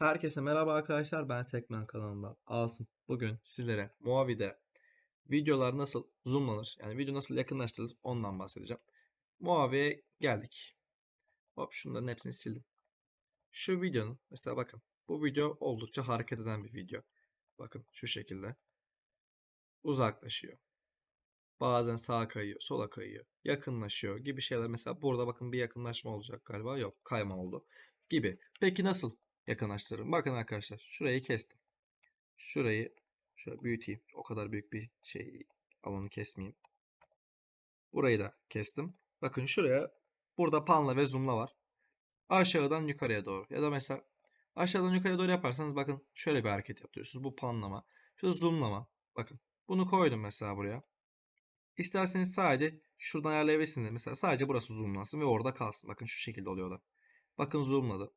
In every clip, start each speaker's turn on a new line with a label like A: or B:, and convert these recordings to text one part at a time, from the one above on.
A: Herkese merhaba arkadaşlar. Ben Tekmen kanalından Asım. Bugün sizlere Moavi'de videolar nasıl zoomlanır, yani video nasıl yakınlaştırılır ondan bahsedeceğim. Moavi'ye geldik. Hop şunların hepsini sildim. Şu videonun mesela bakın bu video oldukça hareket eden bir video. Bakın şu şekilde uzaklaşıyor. Bazen sağa kayıyor, sola kayıyor, yakınlaşıyor gibi şeyler. Mesela burada bakın bir yakınlaşma olacak galiba. Yok, kayma oldu gibi. Peki nasıl yakınlaştırırım? Bakın arkadaşlar, şurayı kestim. Şurayı şöyle büyüteyim. O kadar büyük bir şey alanı kesmeyeyim. Burayı da kestim. Bakın şuraya burada panla ve zoomla var. Aşağıdan yukarıya doğru. Ya da mesela aşağıdan yukarıya doğru yaparsanız bakın şöyle bir hareket yapıyorsunuz. Bu panlama. Şurada zoomlama. Bakın bunu koydum mesela buraya. İsterseniz sadece şuradan ayarlayabilirsiniz. Mesela sadece burası zoomlansın ve orada kalsın. Bakın şu şekilde oluyor da. Bakın zoomladı.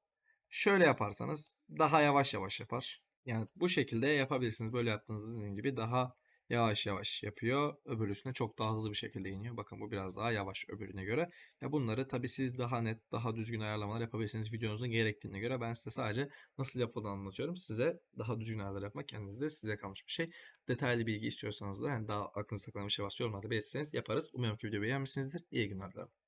A: Şöyle yaparsanız daha yavaş yavaş yapar. Yani bu şekilde yapabilirsiniz. Böyle yaptığınızda dediğim gibi daha yavaş yavaş yapıyor. Öbürüsüne çok daha hızlı bir şekilde iniyor. Bakın bu biraz daha yavaş öbürüne göre. Ya bunları tabii siz daha net, daha düzgün ayarlamalar yapabilirsiniz videonuzun gerektiğine göre. Ben size sadece nasıl yapıldığını anlatıyorum. Size daha düzgün ayarlar yapmak kendinizde size kalmış bir şey. Detaylı bilgi istiyorsanız da yani daha aklınızda takılan bir şey varsa yorumlarda belirtirseniz yaparız. Umuyorum ki videoyu beğenmişsinizdir. İyi günler dilerim.